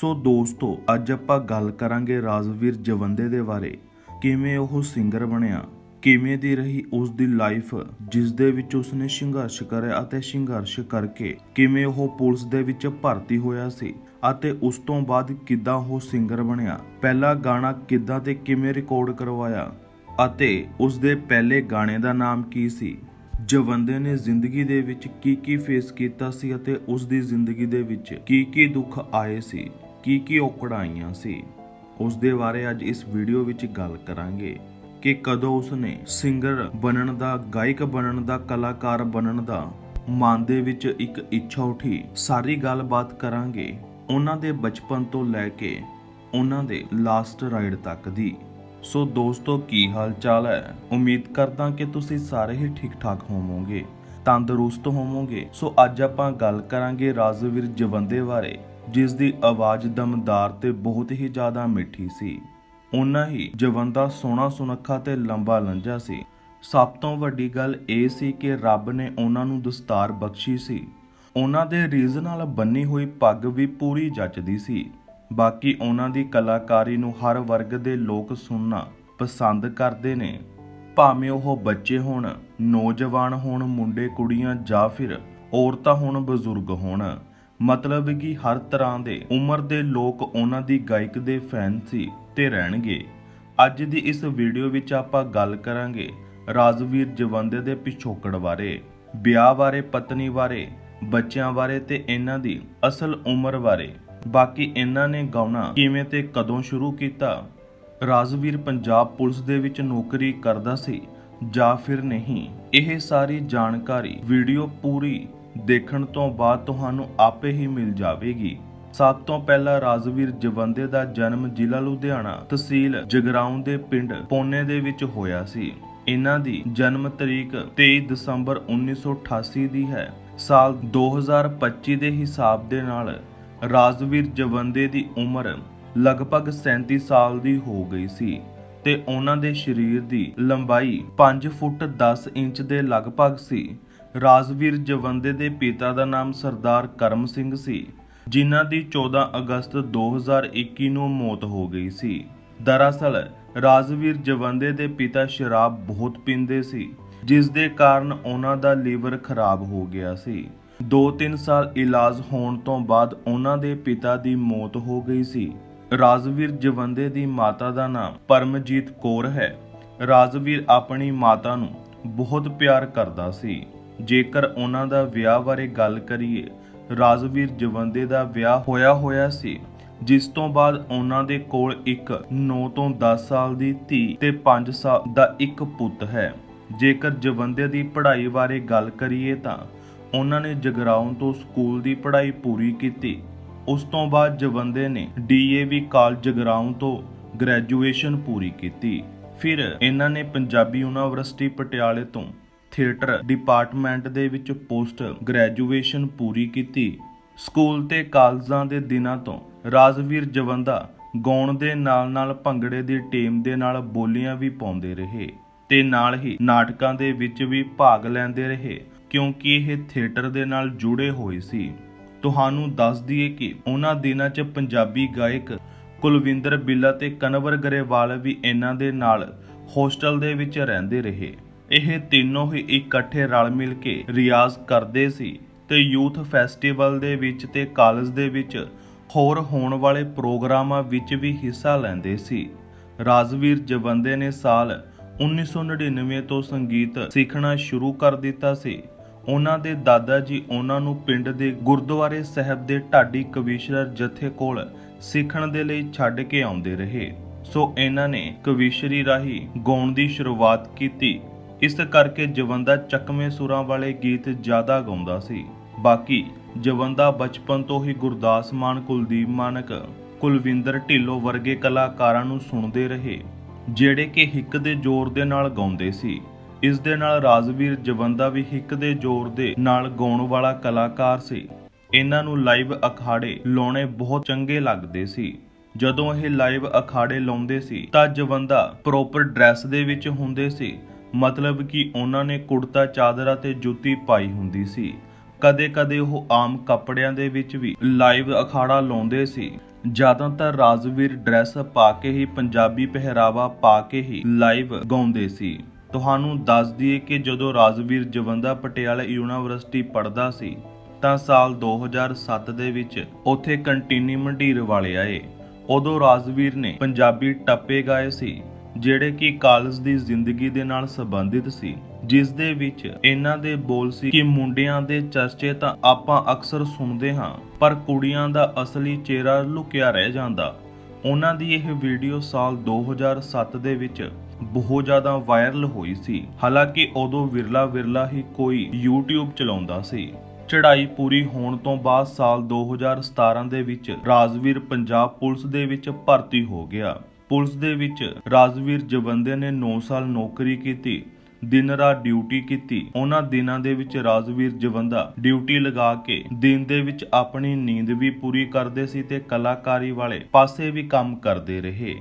ਸੋ ਦੋਸਤੋ, ਅੱਜ ਆਪਾਂ ਗੱਲ ਕਰਾਂਗੇ ਰਾਜਵੀਰ ਜਵੰਦੇ ਦੇ ਬਾਰੇ। ਕਿਵੇਂ ਉਹ ਸਿੰਗਰ ਬਣਿਆ? ਕਿਵੇਂ ਦੀ ਰਹੀ ਉਸ ਦੀ ਲਾਈਫ ਜਿਸ ਦੇ ਵਿੱਚ ਉਸਨੇ ਸੰਘਰਸ਼ ਕਰਿਆ ਅਤੇ ਸੰਘਰਸ਼ ਕਰਕੇ ਕਿਵੇਂ ਉਹ ਪੁਲਿਸ ਦੇ ਵਿੱਚ ਭਰਤੀ ਹੋਇਆ ਸੀ ਅਤੇ ਉਸ ਤੋਂ ਬਾਅਦ ਕਿੱਦਾਂ ਉਹ ਸਿੰਗਰ ਬਣਿਆ? ਪਹਿਲਾ ਗਾਣਾ ਕਿੱਦਾਂ ਤੇ ਕਿਵੇਂ ਰਿਕਾਰਡ ਕਰਵਾਇਆ? ਅਤੇ ਉਸ ਦੇ ਪਹਿਲੇ ਗਾਣੇ ਦਾ ਨਾਮ ਕੀ ਸੀ? ਜਵੰਦੇ ਨੇ ਜ਼ਿੰਦਗੀ ਦੇ ਵਿੱਚ ਕੀ ਕੀ ਫੇਸ ਕੀਤਾ ਸੀ ਅਤੇ ਉਸ ਦੀ ਜ਼ਿੰਦਗੀ ਦੇ ਵਿੱਚ ਕੀ ਕੀ ਦੁੱਖ ਆਏ ਸੀ? ਕੀ ਕੀ ਔਕੜਾਂ ਆਈਆਂ ਸੀ ਉਸ ਦੇ ਬਾਰੇ ਅੱਜ ਇਸ ਵੀਡੀਓ ਵਿੱਚ ਗੱਲ ਕਰਾਂਗੇ ਕਿ ਕਦੋਂ ਉਸਨੇ ਸਿੰਗਰ ਬਣਨ ਦਾ, ਗਾਇਕ ਬਣਨ ਦਾ, ਕਲਾਕਾਰ ਬਣਨ ਦਾ ਮਨ ਦੇ ਵਿੱਚ ਇੱਕ ਇੱਛਾ ਉਠੀ। ਸਾਰੀ ਗੱਲਬਾਤ ਕਰਾਂਗੇ ਉਹਨਾਂ ਦੇ ਬਚਪਨ ਤੋਂ ਲੈ ਕੇ ਉਹਨਾਂ ਦੇ ਲਾਸਟ ਰਾਈਡ ਤੱਕ ਦੀ। ਸੋ ਦੋਸਤੋ, ਕੀ ਹਾਲ ਚਾਲ ਹੈ? ਉਮੀਦ ਕਰਦਾ ਕਿ ਤੁਸੀਂ ਸਾਰੇ ਹੀ ਠੀਕ ਠਾਕ ਹੋਵੋਗੇ, ਤੰਦਰੁਸਤ ਹੋਵੋਗੇ। ਸੋ ਅੱਜ ਆਪਾਂ ਗੱਲ ਕਰਾਂਗੇ ਰਾਜਵੀਰ ਜਵੰਦੇ ਬਾਰੇ। ਜਿਸ ਦੀ ਆਵਾਜ਼ ਦਮਦਾਰ ਤੇ ਬਹੁਤ ਹੀ ਜ਼ਿਆਦਾ ਮਿੱਠੀ ਸੀ। ਉਨਾ ਹੀ ਜਵੰਦਾ ਸੋਹਣਾ ਸੁਨੱਖਾ ਤੇ ਲੰਬਾ ਲੰਜਾ ਸੀ। ਸਭ ਤੋਂ ਵੱਡੀ ਗੱਲ ਇਹ ਸੀ ਕਿ ਰੱਬ ਨੇ ਉਹਨਾਂ ਨੂੰ ਦਸਤਾਰ ਬਖਸ਼ੀ ਸੀ। ਉਹਨਾਂ ਦੇ ਰੀਜ਼ ਨਾਲ ਬੰਨੀ ਹੋਈ ਪੱਗ ਵੀ ਪੂਰੀ ਜੱਚਦੀ ਸੀ। ਬਾਕੀ ਉਹਨਾਂ ਦੀ ਕਲਾਕਾਰੀ ਨੂੰ ਹਰ ਵਰਗ ਦੇ ਲੋਕ ਸੁਣਨਾ ਪਸੰਦ ਕਰਦੇ ਨੇ। ਭਾਵੇਂ ਉਹ ਬੱਚੇ ਹੋਣ, ਨੌਜਵਾਨ ਹੋਣ, ਮੁੰਡੇ, ਕੁੜੀਆਂ ਜਾਂ ਫਿਰ ਔਰਤਾਂ ਹੋਣ, ਬਜ਼ੁਰਗ ਹੋਣ। ਮਤਲਬ ਕਿ ਹਰ ਤਰ੍ਹਾਂ ਦੇ ਉਮਰ ਦੇ ਲੋਕ ਉਹਨਾਂ ਦੀ ਗਾਇਕ ਦੇ ਫੈਨ ਸੀ ਤੇ ਰਹਿਣਗੇ। ਅੱਜ ਦੀ ਇਸ ਵੀਡੀਓ ਵਿੱਚ ਆਪਾਂ ਗੱਲ ਕਰਾਂਗੇ ਰਾਜਵੀਰ ਜਵੰਦੇ ਦੇ ਪਿਛੋਕੜ ਬਾਰੇ, ਵਿਆਹ ਬਾਰੇ, ਪਤਨੀ ਬਾਰੇ, ਬੱਚਿਆਂ ਬਾਰੇ ਤੇ ਇਹਨਾਂ ਦੀ ਅਸਲ ਉਮਰ ਬਾਰੇ। ਬਾਕੀ ਇਹਨਾਂ ਨੇ ਗਾਉਣਾ ਕਿਵੇਂ ਤੇ ਕਦੋਂ ਸ਼ੁਰੂ ਕੀਤਾ? ਰਾਜਵੀਰ ਪੰਜਾਬ ਪੁਲਿਸ ਦੇ ਵਿੱਚ ਨੌਕਰੀ ਕਰਦਾ ਸੀ ਜਾਂ ਫਿਰ ਨਹੀਂ? ਇਹ ਸਾਰੀ ਜਾਣਕਾਰੀ ਵੀਡੀਓ ਪੂਰੀ ਦੇਖਣ ਤੋਂ ਬਾਅਦ ਤੁਹਾਨੂੰ ਆਪੇ ਹੀ ਮਿਲ ਜਾਵੇਗੀ। ਸਭ ਤੋਂ ਪਹਿਲਾਂ ਰਾਜਵੀਰ ਜਵੰਦੇ ਦਾ ਜਨਮ ਜ਼ਿਲ੍ਹਾ ਲੁਧਿਆਣਾ ਤਹਿਸੀਲ ਜਗਰਾਉਂ ਦੇ ਪਿੰਡ ਪੋਨੇ ਦੇ ਵਿੱਚ ਹੋਇਆ ਸੀ। ਇਹਨਾਂ ਦੀ ਜਨਮ ਤਰੀਕ 23 ਦਸੰਬਰ 1988 ਦੀ ਹੈ। ਸਾਲ 2025 ਦੇ ਹਿਸਾਬ ਦੇ ਨਾਲ ਰਾਜਵੀਰ ਜਵੰਦੇ ਦੀ ਉਮਰ ਲਗਭਗ 37 ਸਾਲ ਦੀ ਹੋ ਗਈ ਸੀ ਤੇ ਉਹਨਾਂ ਦੇ ਸਰੀਰ ਦੀ ਲੰਬਾਈ 5 ਫੁੱਟ 10 ਇੰਚ ਦੇ ਲਗਭਗ ਸੀ। ਰਾਜਵੀਰ ਜਵੰਦੇ ਦੇ ਪਿਤਾ ਦਾ ਨਾਮ ਸਰਦਾਰ ਕਰਮ ਸਿੰਘ ਸੀ, ਜਿਨ੍ਹਾਂ ਦੀ 14 ਅਗਸਤ 2021 ਨੂੰ ਮੌਤ ਹੋ ਗਈ ਸੀ। ਦਰਅਸਲ, ਰਾਜਵੀਰ ਜਵੰਦੇ ਦੇ ਪਿਤਾ ਸ਼ਰਾਬ ਬਹੁਤ ਪੀਂਦੇ ਸੀ, ਜਿਸ ਦੇ ਕਾਰਨ ਉਹਨਾਂ ਦਾ ਲੀਵਰ ਖਰਾਬ ਹੋ ਗਿਆ ਸੀ। 2-3 ਸਾਲ ਇਲਾਜ ਹੋਣ ਤੋਂ ਬਾਅਦ ਉਹਨਾਂ ਦੇ ਪਿਤਾ ਦੀ ਮੌਤ ਹੋ ਗਈ ਸੀ। ਰਾਜਵੀਰ ਜਵੰਦੇ ਦੀ ਮਾਤਾ ਦਾ ਨਾਮ ਪਰਮਜੀਤ ਕੌਰ ਹੈ। ਰਾਜਵੀਰ ਆਪਣੀ ਮਾਤਾ ਨੂੰ ਬਹੁਤ ਪਿਆਰ ਕਰਦਾ ਸੀ। ਜੇਕਰ ਉਹਨਾਂ ਦਾ ਵਿਆਹ ਬਾਰੇ ਗੱਲ ਕਰੀਏ, ਰਾਜਵੀਰ ਜਵੰਦੇ ਦਾ ਵਿਆਹ ਹੋਇਆ ਹੋਇਆ ਸੀ, ਜਿਸ ਤੋਂ ਬਾਅਦ ਉਹਨਾਂ ਦੇ ਕੋਲ ਇੱਕ 9 ਤੋਂ 10 ਸਾਲ ਦੀ ਧੀ ਤੇ 5 ਸਾਲ ਦਾ ਇੱਕ ਪੁੱਤ ਹੈ। ਜੇਕਰ ਜਵੰਦੇ ਦੀ ਪੜ੍ਹਾਈ ਬਾਰੇ ਗੱਲ ਕਰੀਏ ਤਾਂ ਉਹਨਾਂ ਨੇ ਜਗਰਾਉਂ ਤੋਂ ਸਕੂਲ ਦੀ ਪੜ੍ਹਾਈ ਪੂਰੀ ਕੀਤੀ। ਉਸ ਤੋਂ ਬਾਅਦ ਜਵੰਦੇ ਨੇ ਡੀਏਵੀ ਕਾਲਜ ਜਗਰਾਉਂ ਤੋਂ ਗ੍ਰੈਜੂਏਸ਼ਨ ਪੂਰੀ ਕੀਤੀ। ਫਿਰ ਇਹਨਾਂ ਨੇ ਪੰਜਾਬੀ ਯੂਨੀਵਰਸਿਟੀ ਪਟਿਆਲੇ ਤੋਂ ਥੀਏਟਰ ਡਿਪਾਰਟਮੈਂਟ ਦੇ ਵਿੱਚ ਪੋਸਟ ਗ੍ਰੈਜੂਏਸ਼ਨ ਪੂਰੀ ਕੀਤੀ। ਸਕੂਲ ਤੇ ਕਾਲਜਾਂ ਦੇ ਦਿਨਾਂ ਤੋਂ ਰਾਜਵੀਰ ਜਵੰਦਾ ਗਾਉਣ ਦੇ ਨਾਲ-ਨਾਲ ਭੰਗੜੇ ਦੀ ਟੀਮ ਦੇ ਨਾਲ ਬੋਲੀਆਂ ਵੀ ਪਾਉਂਦੇ ਰਹੇ ਤੇ ਨਾਲ ਹੀ ਨਾਟਕਾਂ ਦੇ ਵਿੱਚ ਵੀ ਭਾਗ ਲੈਂਦੇ ਰਹੇ, ਕਿਉਂਕਿ ਇਹ ਥੀਏਟਰ ਦੇ ਨਾਲ ਜੁੜੇ ਹੋਏ ਸੀ। ਤੁਹਾਨੂੰ ਦੱਸ ਦਈਏ ਕਿ ਉਹਨਾਂ ਦਿਨਾਂ 'ਚ ਪੰਜਾਬੀ ਗਾਇਕ ਕੁਲਵਿੰਦਰ ਬਿੱਲਾ ਤੇ ਕਨਵਰ ਗਰੇਵਾਲ ਵੀ ਇਹਨਾਂ ਦੇ ਨਾਲ ਹੋਸਟਲ ਦੇ ਵਿੱਚ ਰਹਿੰਦੇ ਰਹੇ। ਇਹ ਤਿੰਨੋਂ ਹੀ ਇਕੱਠੇ ਰਲ ਮਿਲ ਕੇ ਰਿਆਜ਼ ਕਰਦੇ ਸੀ ਤੇ ਯੂਥ ਫੈਸਟੀਵਲ ਦੇ ਵਿੱਚ ਤੇ ਕਾਲਜ ਦੇ ਵਿੱਚ ਹੋਰ ਹੋਣ ਵਾਲੇ ਪ੍ਰੋਗਰਾਮਾਂ ਵਿੱਚ ਵੀ ਹਿੱਸਾ ਲੈਂਦੇ ਸੀ। ਰਾਜਵੀਰ ਜਵੰਦੇ ਨੇ ਸਾਲ 1999 ਤੋਂ ਸੰਗੀਤ ਸਿੱਖਣਾ ਸ਼ੁਰੂ ਕਰ ਦਿੱਤਾ ਸੀ। ਉਹਨਾਂ ਦੇ ਦਾਦਾ ਜੀ ਉਹਨਾਂ ਨੂੰ ਪਿੰਡ ਦੇ ਗੁਰਦੁਆਰੇ ਸਾਹਿਬ ਦੇ ਢਾਡੀ ਕਵੀਸ਼ਰ ਜਥੇ ਕੋਲ ਸਿੱਖਣ ਦੇ ਲਈ ਛੱਡ ਕੇ ਆਉਂਦੇ ਰਹੇ। ਸੋ ਇਹਨਾਂ ਨੇ ਕਵੀਸ਼ਰੀ ਰਾਹੀਂ ਗਾਉਣ ਦੀ ਸ਼ੁਰੂਆਤ ਕੀਤੀ ਇਸ ਕਰਕੇ ਜਵੰਦਾ ਚੱਕਵੇਂ ਸੁਰਾਂ ਵਾਲੇ ਗੀਤ ਜ਼ਿਆਦਾ ਗਾਉਂਦਾ ਸੀ। ਬਾਕੀ ਜਵੰਦਾ ਬਚਪਨ ਤੋਂ ਹੀ ਗੁਰਦਾਸ ਮਾਨ, ਕੁਲਦੀਪ ਮਾਨਕ, ਕੁਲਵਿੰਦਰ ਢਿੱਲੋਂ ਵਰਗੇ ਕਲਾਕਾਰਾਂ ਨੂੰ ਸੁਣਦੇ ਰਹੇ, ਜਿਹੜੇ ਕਿ ਹਿੱਕ ਦੇ ਜ਼ੋਰ ਦੇ ਨਾਲ ਗਾਉਂਦੇ ਸੀ। ਇਸ ਦੇ ਨਾਲ ਰਾਜਵੀਰ ਜਵੰਦਾ ਵੀ ਹਿੱਕ ਦੇ ਜ਼ੋਰ ਦੇ ਨਾਲ ਗਾਉਣ ਵਾਲਾ ਕਲਾਕਾਰ ਸੀ। ਇਹਨਾਂ ਨੂੰ ਲਾਈਵ ਅਖਾੜੇ ਲਾਉਣੇ ਬਹੁਤ ਚੰਗੇ ਲੱਗਦੇ ਸੀ। ਜਦੋਂ ਇਹ ਲਾਈਵ ਅਖਾੜੇ ਲਾਉਂਦੇ ਸੀ ਤਾਂ ਜਵੰਦਾ ਪ੍ਰੋਪਰ ਡਰੈਸ ਦੇ ਵਿੱਚ ਹੁੰਦੇ ਸੀ। ਮਤਲਬ ਕਿ ਉਹਨਾਂ ਨੇ ਕੁੜਤਾ, ਚਾਦਰਾ ਅਤੇ ਜੁੱਤੀ ਪਾਈ ਹੁੰਦੀ ਸੀ। ਕਦੇ-ਕਦੇ ਉਹ ਆਮ ਕੱਪੜਿਆਂ ਦੇ ਵਿੱਚ ਵੀ ਲਾਈਵ ਅਖਾੜਾ ਲਾਉਂਦੇ ਸੀ। ਜ਼ਿਆਦਾਤਰ ਰਾਜਵੀਰ ਡਰੈਸ ਪਾ ਕੇ ਹੀ, ਪੰਜਾਬੀ ਪਹਿਰਾਵਾ ਪਾ ਕੇ ਹੀ ਲਾਈਵ ਗਾਉਂਦੇ ਸੀ। ਤੁਹਾਨੂੰ ਦੱਸ ਦਈਏ ਕਿ ਜਦੋਂ ਰਾਜਵੀਰ ਜਵੰਦਾ ਪਟਿਆਲਾ ਯੂਨੀਵਰਸਿਟੀ ਪੜ੍ਹਦਾ ਸੀ, ਤਾਂ ਸਾਲ 2007 ਦੇ ਵਿੱਚ ਉੱਥੇ ਕੰਟੀਨੀ ਮੰਡੀਰ ਵਾਲੇ ਆਏ। ਉਦੋਂ ਰਾਜਵੀਰ ਨੇ ਪੰਜਾਬੀ ਟੱਪੇ ਗਾਏ ਸੀ। ਜਿਹੜੇ ਕਿ ਕਾਲਜ ਦੀ ਜ਼ਿੰਦਗੀ ਦੇ ਨਾਲ ਸੰਬੰਧਿਤ ਸੀ ਜਿਸ ਦੇ ਵਿੱਚ ਇਹਨਾਂ ਦੇ ਬੋਲ ਸੀ ਕਿ ਮੁੰਡਿਆਂ ਦੇ ਚਰਚੇ ਤਾਂ ਆਪਾਂ ਅਕਸਰ ਸੁਣਦੇ ਹਾਂ, ਪਰ ਕੁੜੀਆਂ ਦਾ ਅਸਲੀ ਚਿਹਰਾ ਲੁਕਿਆ ਰਹਿ ਜਾਂਦਾ। ਉਹਨਾਂ ਦੀ ਇਹ ਵੀਡੀਓ ਸਾਲ 2007 ਦੇ ਵਿੱਚ ਬਹੁਤ ਜ਼ਿਆਦਾ ਵਾਇਰਲ ਹੋਈ ਸੀ। ਹਾਲਾਂਕਿ ਉਦੋਂ ਵਿਰਲਾ ਵਿਰਲਾ ਹੀ ਕੋਈ YouTube ਚਲਾਉਂਦਾ ਸੀ। ਚੜ੍ਹਾਈ ਪੂਰੀ ਹੋਣ ਤੋਂ ਬਾਅਦ ਸਾਲ 2017 ਦੇ ਵਿੱਚ ਰਾਜਵੀਰ ਪੰਜਾਬ ਪੁਲਿਸ ਦੇ ਵਿੱਚ ਭਰਤੀ ਹੋ ਗਿਆ। ਪੁਲਿਸ ਦੇ ਵਿੱਚ ਰਾਜਵੀਰ ਜਵੰਦੇ ਨੇ 9 ਸਾਲ ਨੌਕਰੀ ਕੀਤੀ, ਦਿਨ ਰਾਤ ਡਿਊਟੀ ਕੀਤੀ। ਉਹਨਾਂ ਦਿਨਾਂ ਦੇ ਵਿੱਚ ਰਾਜਵੀਰ ਜਵੰਦਾ ਡਿਊਟੀ ਲਗਾ ਕੇ ਦਿਨ ਦੇ ਵਿੱਚ ਆਪਣੀ ਨੀਂਦ ਵੀ ਪੂਰੀ ਕਰਦੇ ਸੀ ਤੇ ਕਲਾਕਾਰੀ ਵਾਲੇ ਪਾਸੇ ਵੀ ਕੰਮ ਕਰਦੇ ਰਹੇ।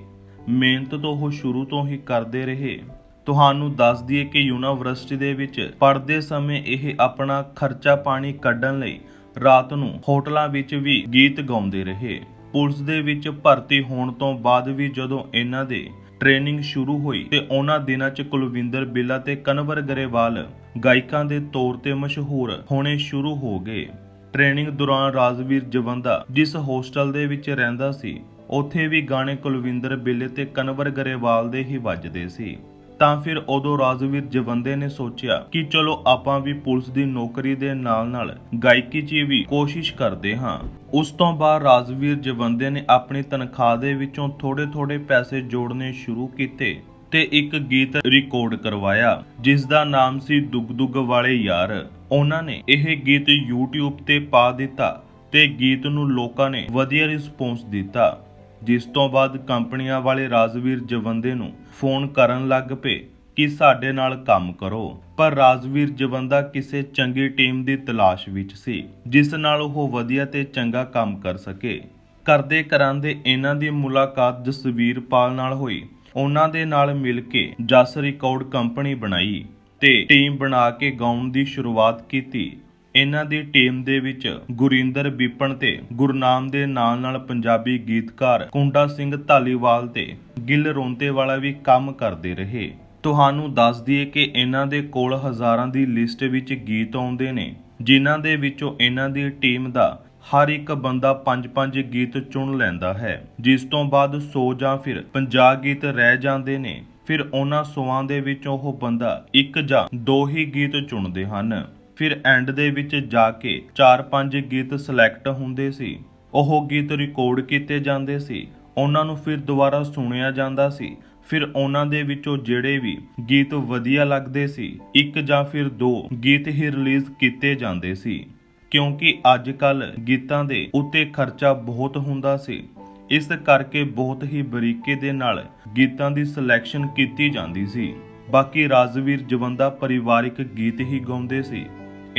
ਮਿਹਨਤ ਤੋਂ ਉਹ ਸ਼ੁਰੂ ਤੋਂ ਹੀ ਕਰਦੇ ਰਹੇ। ਤੁਹਾਨੂੰ ਦੱਸ ਦਈਏ ਕਿ ਯੂਨੀਵਰਸਿਟੀ ਦੇ ਵਿੱਚ ਪੜ੍ਹਦੇ ਸਮੇਂ ਇਹ ਆਪਣਾ ਖਰਚਾ ਪਾਣੀ ਕੱਢਣ ਲਈ ਰਾਤ ਨੂੰ ਹੋਟਲਾਂ ਵਿੱਚ ਵੀ ਗੀਤ ਗਾਉਂਦੇ ਰਹੇ। ਪੁਲਿਸ ਦੇ ਵਿੱਚ ਭਰਤੀ ਹੋਣ ਤੋਂ ਬਾਅਦ ਵੀ ਜਦੋਂ ਇਹਨਾਂ ਦੇ ਟ੍ਰੇਨਿੰਗ ਸ਼ੁਰੂ ਹੋਈ ਤੇ ਉਹਨਾਂ ਦਿਨਾਂ 'ਚ ਕੁਲਵਿੰਦਰ ਬਿੱਲਾ ਤੇ ਕਨਵਰ ਗਰੇਵਾਲ ਗਾਇਕਾਂ ਦੇ ਤੌਰ ਤੇ ਮਸ਼ਹੂਰ ਹੋਣੇ ਸ਼ੁਰੂ ਹੋ ਗਏ। ਟ੍ਰੇਨਿੰਗ ਦੌਰਾਨ ਰਾਜਵੀਰ ਜਵੰਦਾ ਜਿਸ ਹੋਸਟਲ ਦੇ ਵਿੱਚ ਰਹਿੰਦਾ ਸੀ, ਉੱਥੇ ਵੀ ਗਾਣੇ ਕੁਲਵਿੰਦਰ ਬਿੱਲੇ ਤੇ ਕਨਵਰ ਗਰੇਵਾਲ ਦੇ ਹੀ ਵੱਜਦੇ ਸੀ। ਤਾਂ ਫਿਰ ਉਦੋਂ ਰਾਜਵੀਰ ਜਵੰਦੇ ਨੇ ਸੋਚਿਆ ਕਿ ਚਲੋ ਆਪਾਂ ਵੀ ਪੁਲਿਸ ਦੀ ਨੌਕਰੀ ਦੇ ਨਾਲ-ਨਾਲ ਗਾਇਕੀ 'ਚ ਵੀ ਕੋਸ਼ਿਸ਼ ਕਰਦੇ ਹਾਂ। ਉਸ ਤੋਂ ਬਾਅਦ ਰਾਜਵੀਰ ਜਵੰਦੇ ਨੇ ਆਪਣੀ ਤਨਖਾਹ ਦੇ ਵਿੱਚੋਂ ਥੋੜੇ-ਥੋੜੇ ਪੈਸੇ ਜੋੜਨੇ ਸ਼ੁਰੂ ਕੀਤੇ ਤੇ ਇੱਕ ਗੀਤ ਰਿਕਾਰਡ ਕਰਵਾਇਆ, ਜਿਸ ਦਾ ਨਾਮ ਸੀ ਦੁੱਗ ਦੁੱਗ ਵਾਲੇ ਯਾਰ। ਉਹਨਾਂ ਨੇ ਇਹ ਗੀਤ YouTube ਤੇ ਪਾ ਦਿੱਤਾ ਤੇ ਗੀਤ ਨੂੰ ਲੋਕਾਂ ਨੇ ਵਧੀਆ ਰਿਸਪੌਂਸ ਦਿੱਤਾ। ਜਿਸ ਤੋਂ ਬਾਅਦ ਕੰਪਨੀਆਂ ਵਾਲੇ ਰਾਜਵੀਰ ਜਵੰਦੇ ਨੂੰ ਫੋਨ ਕਰਨ ਲੱਗ ਪਏ ਕਿ ਸਾਡੇ ਨਾਲ ਕੰਮ ਕਰੋ। ਪਰ ਰਾਜਵੀਰ ਜਵੰਦਾ ਕਿਸੇ ਚੰਗੀ ਟੀਮ ਦੀ ਤਲਾਸ਼ ਵਿੱਚ ਸੀ, ਜਿਸ ਨਾਲ ਉਹ ਵਧੀਆ ਤੇ ਚੰਗਾ ਕੰਮ ਕਰ ਸਕੇ। ਕਰਦੇ ਕਰਾਂਦੇ ਇਹਨਾਂ ਦੀ ਮੁਲਾਕਾਤ ਜਸਵੀਰ ਪਾਲ ਨਾਲ ਹੋਈ। ਉਹਨਾਂ ਦੇ ਨਾਲ ਮਿਲ ਕੇ ਜਸ ਰਿਕਾਰਡ ਕੰਪਨੀ ਬਣਾਈ ਤੇ ਟੀਮ ਬਣਾ ਕੇ ਗਾਉਣ ਦੀ ਸ਼ੁਰੂਆਤ ਕੀਤੀ। ਇਹਨਾਂ ਦੀ ਟੀਮ ਦੇ ਵਿੱਚ ਗੁਰਿੰਦਰ ਵਿਪਨ ਤੇ ਗੁਰਨਾਮ ਦੇ ਨਾਲ ਨਾਲ ਪੰਜਾਬੀ ਗੀਤਕਾਰ ਕੁੰਡਾ ਸਿੰਘ ਧਾਲੀਵਾਲ ਤੇ ਗਿੱਲ ਰੋਂਤੇ ਵੀ ਕੰਮ ਕਰਦੇ ਰਹੇ। ਤੁਹਾਨੂੰ ਦੱਸ ਦਈਏ ਕਿ ਇਹਨਾਂ ਦੇ ਕੋਲ ਹਜ਼ਾਰਾਂ ਦੀ ਲਿਸਟ ਵਿੱਚ ਗੀਤ ਆਉਂਦੇ ਨੇ, ਜਿਨ੍ਹਾਂ ਦੇ ਵਿੱਚੋਂ ਇਹਨਾਂ ਦੀ ਟੀਮ ਦਾ ਹਰ ਇੱਕ ਬੰਦਾ 5-5 ਗੀਤ ਚੁਣ ਲੈਂਦਾ ਹੈ। ਜਿਸ ਤੋਂ ਬਾਅਦ 100 ਜਾਂ ਫਿਰ 50 ਗੀਤ ਰਹਿ ਜਾਂਦੇ ਨੇ, ਫਿਰ ਉਹਨਾਂ 100ਾਂ ਦੇ ਵਿੱਚੋਂ ਉਹ ਬੰਦਾ ਇੱਕ ਜਾਂ ਦੋ ਹੀ ਗੀਤ ਚੁਣਦੇ ਹਨ। ਫਿਰ ਐਂਡ ਦੇ ਵਿੱਚ ਜਾ ਕੇ 4-5 ਗੀਤ ਸਿਲੈਕਟ ਹੁੰਦੇ ਸੀ। ਉਹ ਗੀਤ ਰਿਕਾਰਡ ਕੀਤੇ ਜਾਂਦੇ ਸੀ। ਉਹਨਾਂ ਨੂੰ ਫਿਰ ਦੁਬਾਰਾ ਸੁਣਿਆ ਜਾਂਦਾ ਸੀ। ਫਿਰ ਉਹਨਾਂ ਦੇ ਵਿੱਚੋਂ ਜਿਹੜੇ ਵੀ ਗੀਤ ਵਧੀਆ ਲੱਗਦੇ ਸੀ, ਇੱਕ ਜਾਂ ਫਿਰ ਦੋ ਗੀਤ ਹੀ ਰਿਲੀਜ਼ ਕੀਤੇ ਜਾਂਦੇ ਸੀ। ਕਿਉਂਕਿ ਅੱਜ ਕੱਲ ਗੀਤਾਂ ਦੇ ਉੱਤੇ ਖਰਚਾ ਬਹੁਤ ਹੁੰਦਾ ਸੀ। ਇਸ ਕਰਕੇ ਬਹੁਤ ਹੀ ਬਰੀਕੇ ਦੇ ਨਾਲ ਗੀਤਾਂ ਦੀ ਸਿਲੈਕਸ਼ਨ ਕੀਤੀ ਜਾਂਦੀ ਸੀ। ਬਾਕੀ ਰਾਜਵੀਰ ਜਵੰਦਾ ਪਰਿਵਾਰਿਕ ਗੀਤ ਹੀ ਗਾਉਂਦੇ ਸੀ।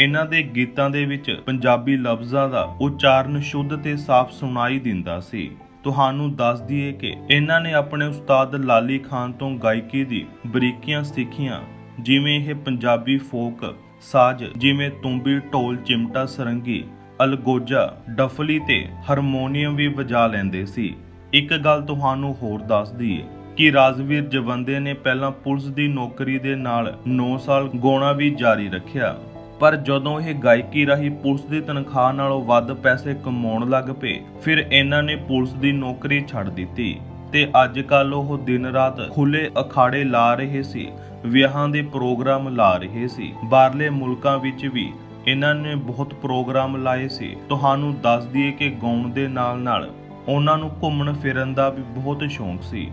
ਇਹਨਾਂ ਦੇ ਗੀਤਾਂ ਦੇ ਵਿੱਚ ਪੰਜਾਬੀ ਲਫ਼ਜ਼ਾਂ ਦਾ ਉਚਾਰਨ ਸ਼ੁੱਧ ਤੇ ਸਾਫ਼ ਸੁਣਾਈ ਦਿੰਦਾ ਸੀ। ਤੁਹਾਨੂੰ ਦੱਸ ਦਈਏ ਕਿ ਇਹਨਾਂ ਨੇ ਆਪਣੇ ਉਸਤਾਦ ਲਾਲੀ ਖਾਨ ਤੋਂ ਗਾਇਕੀ ਦੀ ਬਰੀਕੀਆਂ ਸਿੱਖੀਆਂ, ਜਿਵੇਂ ਇਹ ਪੰਜਾਬੀ ਫੋਕ, ਸਾਜ਼, ਜਿਵੇਂ ਤੁੰਬੀ ਢੋਲ, ਚਿਮਟਾ ਸਰੰਗੀ, ਅਲਗੋਜਾ, ਡਫਲੀ ਤੇ ਹਾਰਮੋਨੀਅਮ ਵੀ ਵਜਾ ਲੈਂਦੇ ਸੀ। ਇੱਕ ਗੱਲ ਤੁਹਾਨੂੰ ਹੋਰ ਦੱਸ ਦਈਏ ਕਿ ਰਾਜਵੀਰ ਜਵੰਦੇ ਨੇ ਪਹਿਲਾਂ ਪੁਲਿਸ ਦੀ ਨੌਕਰੀ ਦੇ ਨਾਲ 9 ਸਾਲ ਗਾਉਣਾ ਵੀ ਜਾਰੀ ਰੱਖਿਆ। ਪਰ ਜਦੋਂ ਇਹ ਗਾਇਕੀ ਰਾਹੀਂ ਪੁਲਿਸ ਦੀ ਤਨਖਾਹ ਨਾਲੋਂ ਵੱਧ ਪੈਸੇ ਕਮਾਉਣ ਲੱਗ ਪਏ, ਫਿਰ ਇਹਨਾਂ ਨੇ ਪੁਲਿਸ ਦੀ ਨੌਕਰੀ ਛੱਡ ਦਿੱਤੀ ਤੇ ਅੱਜ ਕੱਲ ਉਹ ਦਿਨ ਰਾਤ ਖੁੱਲੇ ਅਖਾੜੇ ਲਾ ਰਹੇ ਸੀ, ਵਿਆਹਾਂ ਦੇ ਪ੍ਰੋਗਰਾਮ ਲਾ ਰਹੇ ਸੀ, ਬਾਹਰਲੇ ਮੁਲਕਾਂ ਵਿੱਚ ਵੀ ਇਹਨਾਂ ਨੇ ਬਹੁਤ ਪ੍ਰੋਗਰਾਮ ਲਾਏ ਸੀ। ਤੁਹਾਨੂੰ ਦੱਸ ਦਈਏ ਕਿ ਗਾਉਣ ਦੇ ਨਾਲ-ਨਾਲ ਉਹਨਾਂ ਨੂੰ ਘੁੰਮਣ ਫਿਰਨ ਦਾ ਵੀ ਬਹੁਤ ਸ਼ੌਂਕ ਸੀ।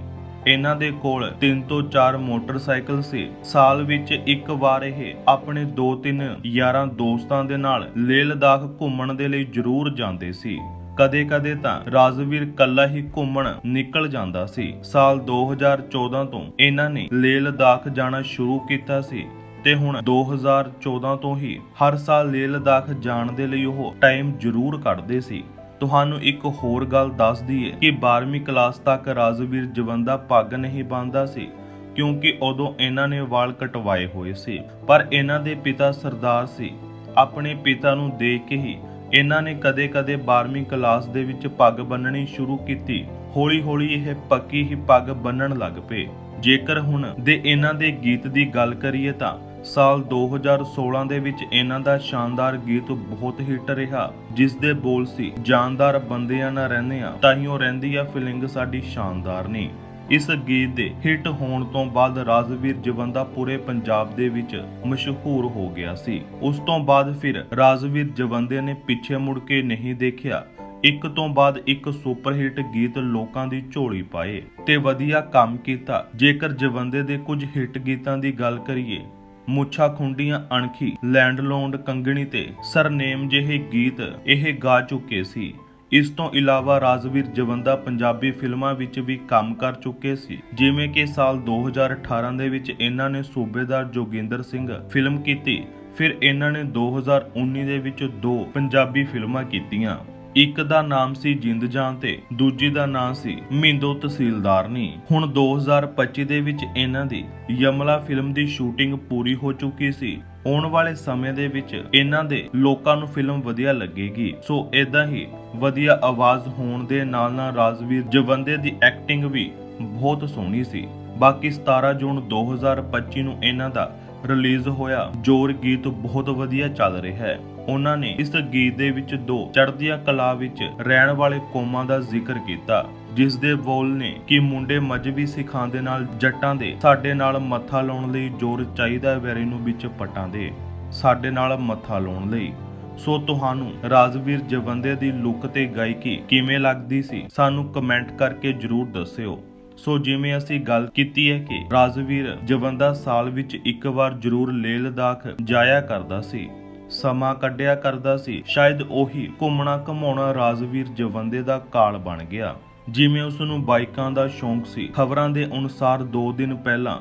ਇਹਨਾਂ ਦੇ ਕੋਲ 3 ਤੋਂ 4 ਮੋਟਰਸਾਈਕਲ ਸੀ। ਸਾਲ ਵਿੱਚ ਇੱਕ ਵਾਰ ਇਹ ਆਪਣੇ 2-3 ਯਾਰਾਂ ਦੋਸਤਾਂ ਦੇ ਨਾਲ ਲੇਹ ਲਦਾਖ ਘੁੰਮਣ ਦੇ ਲਈ ਜ਼ਰੂਰ ਜਾਂਦੇ ਸੀ। ਕਦੇ-ਕਦੇ ਤਾਂ ਰਾਜਵੀਰ ਕੱਲਾ ਹੀ ਘੁੰਮਣ ਨਿਕਲ ਜਾਂਦਾ ਸੀ। ਸਾਲ 2014 ਤੋਂ ਇਹਨਾਂ ਨੇ ਲੇਹ ਲਦਾਖ ਜਾਣਾ ਸ਼ੁਰੂ ਕੀਤਾ ਸੀ ਤੇ ਹੁਣ 2014 ਤੋਂ ਹੀ ਹਰ ਸਾਲ ਲੇਹ ਲਦਾਖ ਜਾਣ ਦੇ ਲਈ ਉਹ ਟਾਈਮ ਜ਼ਰੂਰ ਕੱਢਦੇ ਸੀ। ਤੁਹਾਨੂੰ ਇੱਕ ਹੋਰ ਗੱਲ ਦੱਸ ਦਈਏ ਕਿ 12ਵੀਂ ਕਲਾਸ ਤੱਕ ਰਾਜਵੀਰ ਜਵੰਦਾ ਪੱਗ ਨਹੀਂ ਬੰਨਦਾ ਸੀ, ਕਿਉਂਕਿ ਉਦੋਂ ਇਹਨਾਂ ਨੇ ਵਾਲ ਕਟਵਾਏ ਹੋਏ ਸੀ। ਪਰ ਇਹਨਾਂ ਦੇ ਪਿਤਾ ਸਰਦਾਰ ਸੀ। ਆਪਣੇ ਪਿਤਾ ਨੂੰ ਦੇਖ ਕੇ ਹੀ ਇਹਨਾਂ ਨੇ ਕਦੇ-ਕਦੇ 12ਵੀਂ ਕਲਾਸ ਦੇ ਵਿੱਚ ਪੱਗ ਬੰਨਣੀ ਸ਼ੁਰੂ ਕੀਤੀ। ਹੌਲੀ-ਹੌਲੀ ਇਹ ਪੱਕੀ ਹੀ ਪੱਗ ਬੰਨਣ ਲੱਗ ਪਏ। ਜੇਕਰ ਹੁਣ ਦੇ ਇਹਨਾਂ ਦੇ ਗੀਤ ਦੀ ਗੱਲ ਕਰੀਏ ਤਾਂ ਸਾਲ 2016 ਦੇ ਵਿੱਚ ਇਹਨਾਂ ਦਾ ਸ਼ਾਨਦਾਰ ਗੀਤ ਬਹੁਤ ਹਿੱਟ ਰਿਹਾ, ਜਿਸ ਦੇ ਬੋਲ ਸੀ, ਜਾਨਦਾਰ ਬੰਦਿਆਂ ਨਾਲ ਰਹਿੰਦੇ ਆ ਤਾਈਓ ਰਹਿੰਦੀ ਆ ਫੀਲਿੰਗ ਸਾਡੀ ਸ਼ਾਨਦਾਰ ਨਹੀਂ ਇਸ ਗੀਤ ਦੇ ਹਿੱਟ ਹੋਣ ਤੋਂ ਬਾਅਦ ਰਾਜਵੀਰ ਜਵੰਦਾ ਪੂਰੇ ਪੰਜਾਬ ਦੇ ਵਿੱਚ ਮਸ਼ਹੂਰ ਹੋ ਗਿਆ ਸੀ। ਉਸ ਤੋਂ ਬਾਅਦ ਫਿਰ ਰਾਜਵੀਰ ਜਵੰਦੇ ਨੇ ਪਿੱਛੇ ਮੁੜ ਕੇ ਨਹੀਂ ਦੇਖਿਆ। ਇੱਕ ਤੋਂ ਬਾਅਦ ਇੱਕ ਸੁਪਰ ਹਿੱਟ ਗੀਤ ਲੋਕਾਂ ਦੀ ਝੋਲੀ ਪਾਏ ਤੇ ਵਧੀਆ ਕੰਮ ਕੀਤਾ। ਜੇਕਰ ਜਵੰਦੇ ਦੇ ਕੁਝ ਹਿੱਟ ਗੀਤਾਂ ਦੀ ਗੱਲ ਕਰੀਏ ਮੁੱਛਾ ਖੁੰਡੀਆਂ ਅਣਖੀ ਲੈਂਡਲੋਂਡ ਕੰਗਣੀ ਤੇ ਸਰਨੇਮ ਜਿਹੇ ਗੀਤ ਇਹ ਗਾ ਚੁੱਕੇ ਸੀ। ਇਸ ਤੋਂ ਇਲਾਵਾ ਰਾਜਵੀਰ ਜਵੰਦਾ ਪੰਜਾਬੀ ਫਿਲਮਾਂ ਵਿੱਚ ਵੀ ਕੰਮ ਕਰ ਚੁੱਕੇ ਸੀ। ਜਿਵੇਂ ਕਿ ਸਾਲ 2018 ਦੇ ਵਿੱਚ ਇਹਨਾਂ ਨੇ ਸੂਬੇਦਾਰ ਜੋਗਿੰਦਰ ਸਿੰਘ ਫਿਲਮ ਕੀਤੀ, ਫਿਰ ਇਹਨਾਂ ਨੇ 2019 ਦੇ ਵਿੱਚ ਦੋ ਪੰਜਾਬੀ ਫਿਲਮਾਂ ਕੀਤੀਆਂ। ਇੱਕ ਦਾ ਨਾਮ ਸੀ ਜਿੰਦ ਜਾਨ ਤੇ ਦੂਜੀ ਦਾ ਨਾਮ ਸੀ ਮਿੰਦੋ ਤਹਿਸੀਲਦਾਰਨੀ ਹੁਣ 2025 ਦੇ ਵਿੱਚ ਇਹਨਾਂ ਦੀ ਯਮਲਾ ਫਿਲਮ ਦੀ ਸ਼ੂਟਿੰਗ ਪੂਰੀ ਹੋ ਚੁੱਕੀ ਸੀ। ਆਉਣ ਵਾਲੇ ਸਮੇਂ ਦੇ ਵਿੱਚ ਇਹਨਾਂ ਦੇ ਲੋਕਾਂ ਨੂੰ ਫਿਲਮ ਵਧੀਆ ਲੱਗੇਗੀ। ਸੋ ਇਦਾਂ ਹੀ ਵਧੀਆ ਆਵਾਜ਼ ਹੋਣ ਦੇ ਨਾਲ ਨਾਲ ਰਾਜਵੀਰ ਜਵੰਦੇ ਦੀ ਐਕਟਿੰਗ ਵੀ ਬਹੁਤ ਸੋਹਣੀ ਸੀ। ਬਾਕੀ 17 ਜੂਨ 2025 ਨੂੰ ਇਹਨਾਂ ਦਾ ਰਿਲੀਜ਼ ਹੋਇਆ। ਜੋਰ ਗੀਤ ਬਹੁਤ ਵਧੀਆ ਚੱਲ ਰਿਹਾ ਹੈ। ਉਹਨਾਂ ਨੇ ਇਸ ਗੀਤ ਦੇ ਵਿੱਚ ਦੋ ਚੜ੍ਹਦੀਆਂ ਕਲਾ ਵਿੱਚ ਰਹਿਣ ਵਾਲੇ ਕੌਮਾਂ ਦਾ ਜ਼ਿਕਰ ਕੀਤਾ, ਜਿਸ ਦੇ ਬੋਲ ਨੇ ਕਿ ਮੁੰਡੇ ਮਜਬੀ ਸਿੱਖਾਂ ਦੇ ਨਾਲ ਜੱਟਾਂ ਦੇ ਸਾਡੇ ਨਾਲ ਮੱਥਾ ਲਾਉਣ ਲਈ ਜੋਰ ਚਾਹੀਦਾ ਹੈ ਨੂੰ ਵਿੱਚ ਪਟਾਂ ਦੇ ਸਾਡੇ ਨਾਲ ਮੱਥਾ ਲਾਉਣ ਲਈ। ਸੋ ਤੁਹਾਨੂੰ ਰਾਜਵੀਰ ਜਵੰਦੇ ਦੀ ਲੁੱਕ ਤੇ ਗਾਇਕੀ ਕਿਵੇਂ ਲੱਗਦੀ ਸੀ, ਸਾਨੂੰ ਕਮੈਂਟ ਕਰਕੇ ਜਰੂਰ ਦੱਸਿਓ। ਸੋ ਜਿਵੇਂ ਅਸੀਂ ਗੱਲ ਕੀਤੀ ਹੈ ਕਿ ਰਾਜਵੀਰ ਜਵੰਦਾ ਸਾਲ ਵਿੱਚ ਇੱਕ ਵਾਰ ਜ਼ਰੂਰ ਲੇਹ ਲਦਾਖ ਜਾਇਆ ਕਰਦਾ ਸੀ, ਸਮਾਂ ਕੱਢਿਆ ਕਰਦਾ ਸੀ, ਸ਼ਾਇਦ ਉਹੀ ਘੁੰਮਣਾ ਘਮਾਉਣਾ ਰਾਜਵੀਰ ਜਵੰਦੇ ਦਾ ਕਾਲ ਬਣ ਗਿਆ। ਜਿਵੇਂ ਉਸ ਨੂੰ ਬਾਈਕਾਂ ਦਾ ਸ਼ੌਂਕ ਸੀ, ਖਬਰਾਂ ਦੇ ਅਨੁਸਾਰ 2 ਦਿਨ ਪਹਿਲਾਂ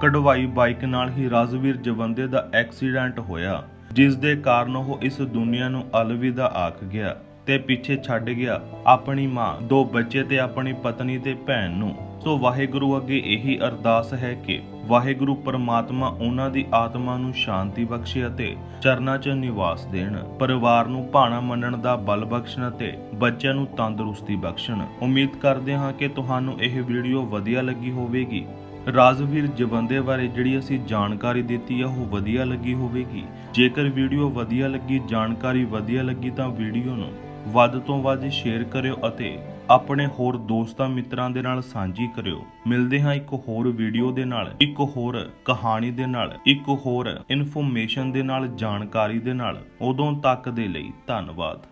ਕਢਵਾਈ ਬਾਈਕ ਨਾਲ ਹੀ ਰਾਜਵੀਰ ਜਵੰਦੇ ਦਾ ਐਕਸੀਡੈਂਟ ਹੋਇਆ, ਜਿਸ ਦੇ ਕਾਰਨ ਉਹ ਇਸ ਦੁਨੀਆ ਨੂੰ ਅਲਵਿਦਾ ਆਖ ਗਿਆ ਤੇ ਪਿੱਛੇ ਛੱਡ ਗਿਆ ਆਪਣੀ ਮਾਂ, ਦੋ ਬੱਚੇ ਤੇ ਆਪਣੀ ਪਤਨੀ ਤੇ ਭੈਣ ਨੂੰ। ਸੋ ਵਾਹਿਗੁਰੂ ਅੱਗੇ ਇਹੀ ਅਰਦਾਸ ਹੈ ਕਿ ਵਾਹਿਗੁਰੂ ਪਰਮਾਤਮਾ ਉਹਨਾਂ ਦੀ ਆਤਮਾ ਨੂੰ ਸ਼ਾਂਤੀ ਬਖਸ਼ੇ ਅਤੇ ਚਰਨਾਂ 'ਚ ਨਿਵਾਸ ਦੇਣ, ਪਰਿਵਾਰ ਨੂੰ ਭਾਣਾ ਮੰਨਣ ਦਾ ਬਲ ਬਖਸ਼ਣ ਅਤੇ ਬੱਚਿਆਂ ਨੂੰ ਤੰਦਰੁਸਤੀ ਬਖਸ਼ਣ। ਉਮੀਦ ਕਰਦੇ ਹਾਂ ਕਿ ਤੁਹਾਨੂੰ ਇਹ ਵੀਡੀਓ ਵਧੀਆ ਲੱਗੀ ਹੋਵੇਗੀ। ਰਾਜਵੀਰ ਜਵੰਦੇ ਬਾਰੇ ਜਿਹੜੀ ਅਸੀਂ ਜਾਣਕਾਰੀ ਦਿੱਤੀ ਹੈ ਉਹ ਵਧੀਆ ਲੱਗੀ ਹੋਵੇਗੀ। ਜੇਕਰ ਵੀਡੀਓ ਵਧੀਆ ਲੱਗੀ, ਜਾਣਕਾਰੀ ਵਧੀਆ ਲੱਗੀ ਤਾਂ ਵੀਡੀਓ ਨੂੰ ਵੱਧ ਤੋਂ ਵੱਧ ਸ਼ੇਅਰ ਕਰਿਓ ਅਤੇ ਆਪਣੇ ਹੋਰ ਦੋਸਤਾਂ ਮਿੱਤਰਾਂ ਦੇ ਨਾਲ ਸਾਂਝੀ ਕਰਿਓ। ਮਿਲਦੇ ਹਾਂ ਇੱਕ ਹੋਰ ਵੀਡੀਓ ਦੇ ਨਾਲ, ਇੱਕ ਹੋਰ ਕਹਾਣੀ ਦੇ ਨਾਲ, ਇੱਕ ਹੋਰ ਇਨਫੋਰਮੇਸ਼ਨ ਦੇ ਨਾਲ, ਜਾਣਕਾਰੀ ਦੇ ਨਾਲ। ਉਦੋਂ ਤੱਕ ਦੇ ਲਈ ਧੰਨਵਾਦ।